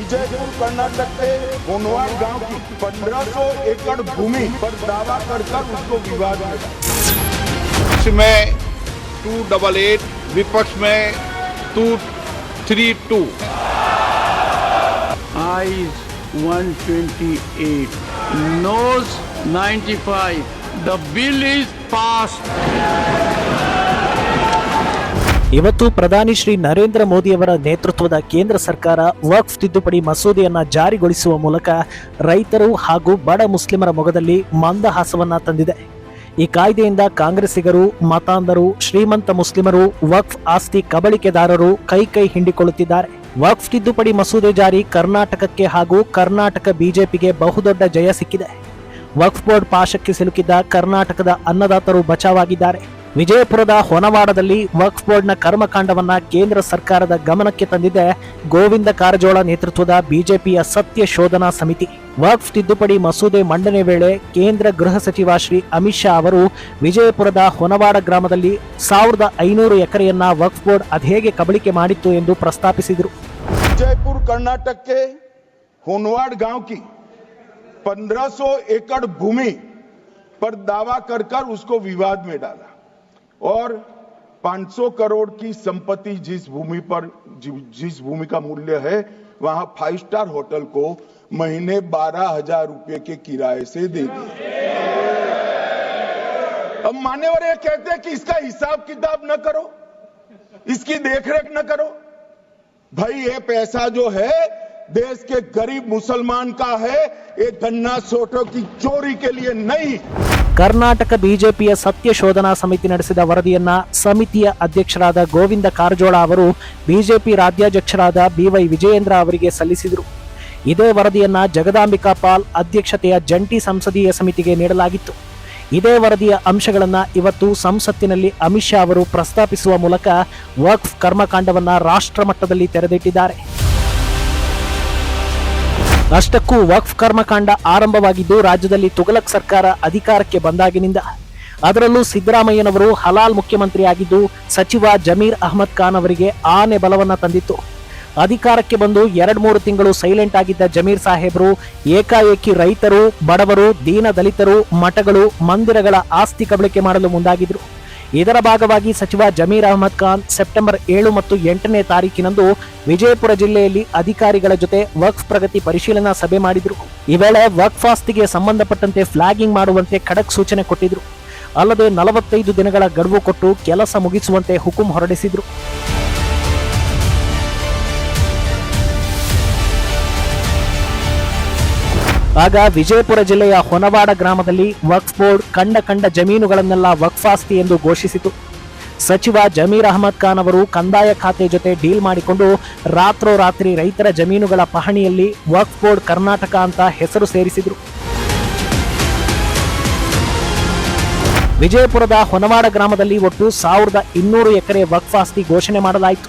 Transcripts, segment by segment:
विजयपुर कर्नाटक के होनवाड़ गाँव की 1500 एकड़ भूमि पर दावा कर कर उसको विवाद में। टू डबल एट विपक्ष में two three two eyes 128 nose 95 the bill is passed ಇವತ್ತು ಪ್ರಧಾನಿ ಶ್ರೀ ನರೇಂದ್ರ ಮೋದಿಯವರ ನೇತೃತ್ವದ ಕೇಂದ್ರ ಸರ್ಕಾರ ವಕ್ಫ್ ತಿದ್ದುಪಡಿ ಮಸೂದೆಯನ್ನ ಜಾರಿಗೊಳಿಸುವ ಮೂಲಕ ರೈತರು ಹಾಗೂ ಬಡ ಮುಸ್ಲಿಮರ ಮೊಗದಲ್ಲಿ ಮಂದಹಾಸವನ್ನ ತಂದಿದೆ. ಈ ಕಾಯ್ದೆಯಿಂದ ಕಾಂಗ್ರೆಸ್ಸಿಗರು, ಮತಾಂಧರು, ಶ್ರೀಮಂತ ಮುಸ್ಲಿಮರು ವಕ್ಫ್ ಆಸ್ತಿ ಕಬಳಿಕೆದಾರರು ಕೈ ಕೈ ಹಿಂಡಿಕೊಳ್ಳುತ್ತಿದ್ದಾರೆ. ವಕ್ಫ್ ತಿದ್ದುಪಡಿ ಮಸೂದೆ ಜಾರಿ ಕರ್ನಾಟಕಕ್ಕೆ ಹಾಗೂ ಕರ್ನಾಟಕ ಬಿಜೆಪಿಗೆ ಬಹುದೊಡ್ಡ ಜಯ ಸಿಕ್ಕಿದೆ. ವಕ್ಫ್ ಬೋರ್ಡ್ ಪಾಶಕ್ಕೆ ಸಿಲುಕಿದ್ದ ಕರ್ನಾಟಕದ ಅನ್ನದಾತರು ಬಚಾವಾಗಿದ್ದಾರೆ. ವಿಜಯಪುರದ ಹೊನವಾಡದಲ್ಲಿ ವಕ್ಫ್ ಬೋರ್ಡ್ನ ಕರ್ಮಕಾಂಡವನ್ನ ಕೇಂದ್ರ ಸರ್ಕಾರದ ಗಮನಕ್ಕೆ ತಂದಿದೆ ಗೋವಿಂದ ಕಾರಜೋಳ ನೇತೃತ್ವದ ಬಿಜೆಪಿಯ ಸತ್ಯ ಶೋಧನಾ ಸಮಿತಿ ವಕ್ಫ್ ತಿದ್ದುಪಡಿ ಮಸೂದೆ ಮಂಡನೆ ವೇಳೆ ಕೇಂದ್ರ ಗೃಹ ಸಚಿವ ಶ್ರೀ ಅಮಿತ್ ಶಾ ಅವರು ವಿಜಯಪುರದ ಹೊನವಾಡ ಗ್ರಾಮದಲ್ಲಿ ಸಾವಿರದ ಐನೂರು ಎಕರೆಯನ್ನ ವಕ್ಫ್ ಬೋರ್ಡ್ ಅದೇಗೆ ಕಬಳಿಕೆ ಮಾಡಿತ್ತು ಎಂದು ಪ್ರಸ್ತಾಪಿಸಿದರು विजयपुर कर्नाटक के होनवाड़ गांव की 1500 एकड़ भूमि पर दावा कर कर उसको विवाद में डाला और 500 करोड़ की संपत्ति जिस भूमि पर जिस भूमि का मूल्य है, वहाँ फाइव स्टार होटल को महीने बारह हज़ार रुपए के किराए से दे दिया अब मान्यवर ये कहते हैं कि इसका हिसाब किताब न करो, इसकी देखरेख न करो। भाई, ये पैसा जो है, देश के गरीब मुसलमान का है, ये गन्ना सोटो की चोरी के लिए नहीं। ಕರ್ನಾಟಕ ಬಿಜೆಪಿಯ ಸತ್ಯ ಶೋಧನಾ ಸಮಿತಿ ನಡೆಸಿದ ವರದಿಯನ್ನ ಸಮಿತಿಯ ಅಧ್ಯಕ್ಷರಾದ ಗೋವಿಂದ ಕಾರಜೋಳ ಅವರು ಬಿಜೆಪಿ ರಾಜ್ಯಾಧ್ಯಕ್ಷರಾದ ಬಿವೈ ವಿಜಯೇಂದ್ರ ಅವರಿಗೆ ಸಲ್ಲಿಸಿದರು. ಇದೇ ವರದಿಯನ್ನ ಜಗದಾಂಬಿಕಾ ಪಾಲ್ ಅಧ್ಯಕ್ಷತೆಯ ಜಂಟಿ ಸಂಸದೀಯ ಸಮಿತಿಗೆ ನೀಡಲಾಗಿತ್ತು. ಇದೇ ವರದಿಯ ಅಂಶಗಳನ್ನ ಇವತ್ತು ಸಂಸತ್ತಿನಲ್ಲಿ ಅಮಿತ್ ಶಾ ಅವರು ಪ್ರಸ್ತಾಪಿಸುವ ಮೂಲಕ ವಕ್ಫ್ ಕರ್ಮಕಾಂಡವನ್ನ ರಾಷ್ಟ್ರ ಮಟ್ಟದಲ್ಲಿ ತೆರೆದಿಟ್ಟಿದ್ದಾರೆ. ಅಷ್ಟಕ್ಕೂ ವಕ್ಫ್ ಕರ್ಮಕಾಂಡ ಆರಂಭವಾಗಿದ್ದು ರಾಜ್ಯದಲ್ಲಿ ತುಗಲಕ್ ಸರ್ಕಾರ ಅಧಿಕಾರಕ್ಕೆ ಬಂದಾಗಿನಿಂದ ಅದರಲ್ಲೂ ಸಿದ್ದರಾಮಯ್ಯನವರು ಹಲಾಲ್ ಮುಖ್ಯಮಂತ್ರಿಯಾಗಿದ್ದು ಸಚಿವ ಜಮೀರ್ ಅಹಮದ್ ಖಾನ್ ಅವರಿಗೆ ಆನೆ ಬಲವನ್ನ ತಂದಿತ್ತು. ಅಧಿಕಾರಕ್ಕೆ ಬಂದು ಎರಡು ಮೂರು ತಿಂಗಳು ಸೈಲೆಂಟ್ ಆಗಿದ್ದ ಜಮೀರ್ ಸಾಹೇಬರು, ಏಕಾಏಕಿ ರೈತರು, ಬಡವರು, ದೀನ ದಲಿತರು, ಮಠಗಳು, ಮಂದಿರಗಳ ಆಸ್ತಿ ಕಬಳಿಕೆ ಮಾಡಲು ಮುಂದಾಗಿದ್ರು. ಇದರ ಭಾಗವಾಗಿ ಸಚಿವ ಜಮೀರ್ ಅಹಮದ್ ಖಾನ್ ಸೆಪ್ಟೆಂಬರ್ ಏಳು ಮತ್ತು ಎಂಟನೇ ತಾರೀಕಿನಂದು ವಿಜಯಪುರ ಜಿಲ್ಲೆಯಲ್ಲಿ ಅಧಿಕಾರಿಗಳ ಜೊತೆ ವಕ್ಫ್ ಪ್ರಗತಿ ಪರಿಶೀಲನಾ ಸಭೆ ಮಾಡಿದ್ರು. ಈ ವೇಳೆ ವಕ್ಫ್ ಆಸ್ತಿಗೆ ಸಂಬಂಧಪಟ್ಟಂತೆ ಫ್ಲಾಗಿಂಗ್ ಮಾಡುವಂತೆ ಖಡಕ್ ಸೂಚನೆ ಕೊಟ್ಟಿದ್ರು. ಅಲ್ಲದೆ ನಲವತ್ತೈದು ದಿನಗಳ ಗಡುವು ಕೊಟ್ಟು ಕೆಲಸ ಮುಗಿಸುವಂತೆ ಹುಕುಂ ಹೊರಡಿಸಿದ್ರು. ಆಗ ವಿಜಯಪುರ ಜಿಲ್ಲೆಯ ಹೊನವಾಡ ಗ್ರಾಮದಲ್ಲಿ ವಕ್ಫ್ ಬೋರ್ಡ್ ಕಂಡ ಕಂಡ ಜಮೀನುಗಳನ್ನೆಲ್ಲ ವಕ್ಫ್ ಆಸ್ತಿ ಎಂದು ಘೋಷಿಸಿತು. ಸಚಿವ ಜಮೀರ್ ಅಹಮದ್ ಖಾನ್ ಅವರು ಕಂದಾಯ ಖಾತೆ ಜೊತೆ ಡೀಲ್ ಮಾಡಿಕೊಂಡು ರಾತ್ರೋರಾತ್ರಿ ರೈತರ ಜಮೀನುಗಳ ಪಹಣಿಯಲ್ಲಿ ವಕ್ಫ್ ಬೋರ್ಡ್ ಕರ್ನಾಟಕ ಅಂತ ಹೆಸರು ಸೇರಿಸಿದರು. ವಿಜಯಪುರದ ಹೊನವಾಡ ಗ್ರಾಮದಲ್ಲಿ ಒಟ್ಟು ಸಾವಿರದ ಇನ್ನೂರು ಎಕರೆ ವಕ್ಫ್ ಆಸ್ತಿ ಘೋಷಣೆ ಮಾಡಲಾಯಿತು.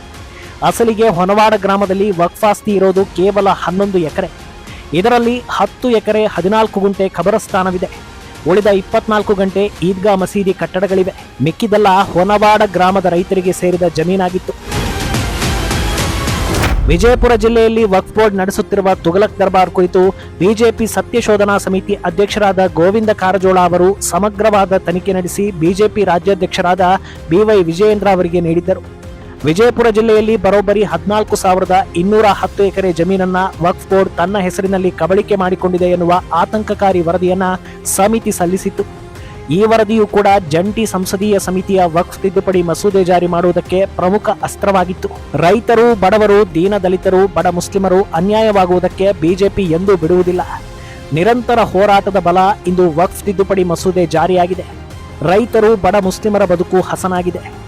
ಅಸಲಿಗೆ ಹೊನವಾಡ ಗ್ರಾಮದಲ್ಲಿ ವಕ್ಫ್ ಆಸ್ತಿ ಇರೋದು ಕೇವಲ ಹನ್ನೊಂದು ಎಕರೆ. ಇದರಲ್ಲಿ ಹತ್ತು ಎಕರೆ ಹದಿನಾಲ್ಕು ಗುಂಟೆ ಖಬರಸ್ಥಾನವಿದೆ. ಉಳಿದ ಇಪ್ಪತ್ನಾಲ್ಕು ಗಂಟೆ ಈದ್ಗಾ ಮಸೀದಿ ಕಟ್ಟಡಗಳಿವೆ. ಮಿಕ್ಕಿದೆಲ್ಲ ಹೊನವಾಡ ಗ್ರಾಮದ ರೈತರಿಗೆ ಸೇರಿದ ಜಮೀನಾಗಿತ್ತು. ವಿಜಯಪುರ ಜಿಲ್ಲೆಯಲ್ಲಿ ವಕ್ಫ್ ಬೋರ್ಡ್ ನಡೆಸುತ್ತಿರುವ ತುಗಲಕ್ ದರ್ಬಾರ್ ಕುರಿತು ಬಿಜೆಪಿ ಸತ್ಯಶೋಧನಾ ಸಮಿತಿ ಅಧ್ಯಕ್ಷರಾದ ಗೋವಿಂದ ಕಾರಜೋಳ ಅವರು ಸಮಗ್ರವಾದ ತನಿಖೆ ನಡೆಸಿ ಬಿಜೆಪಿ ರಾಜ್ಯಾಧ್ಯಕ್ಷರಾದ ಬಿವೈ ವಿಜಯೇಂದ್ರ ಅವರಿಗೆ ನೀಡಿದ್ದರು. ವಿಜಯಪುರ ಜಿಲ್ಲೆಯಲ್ಲಿ ಬರೋಬ್ಬರಿ ಹದಿನಾಲ್ಕು ಸಾವಿರದ ಇನ್ನೂರ ಹತ್ತು ಎಕರೆ ಜಮೀನನ್ನ ವಕ್ಫ್ ಬೋರ್ಡ್ ತನ್ನ ಹೆಸರಿನಲ್ಲಿ ಕಬಳಿಕೆ ಮಾಡಿಕೊಂಡಿದೆ ಎನ್ನುವ ಆತಂಕಕಾರಿ ವರದಿಯನ್ನ ಸಮಿತಿ ಸಲ್ಲಿಸಿತ್ತು. ಈ ವರದಿಯು ಕೂಡ ಜಂಟಿ ಸಂಸದೀಯ ಸಮಿತಿಯ ವಕ್ಫ್ ತಿದ್ದುಪಡಿ ಮಸೂದೆ ಜಾರಿ ಮಾಡುವುದಕ್ಕೆ ಪ್ರಮುಖ ಅಸ್ತ್ರವಾಗಿತ್ತು. ರೈತರು, ಬಡವರು, ದೀನ ದಲಿತರು, ಬಡ ಮುಸ್ಲಿಮರು ಅನ್ಯಾಯವಾಗುವುದಕ್ಕೆ ಬಿಜೆಪಿ ಎಂದೂ ಬಿಡುವುದಿಲ್ಲ. ನಿರಂತರ ಹೋರಾಟದ ಬಲ ಇಂದು ವಕ್ಫ್ ತಿದ್ದುಪಡಿ ಮಸೂದೆ ಜಾರಿಯಾಗಿದೆ. ರೈತರು, ಬಡ ಮುಸ್ಲಿಮರ ಬದುಕು ಹಸನಾಗಿದೆ.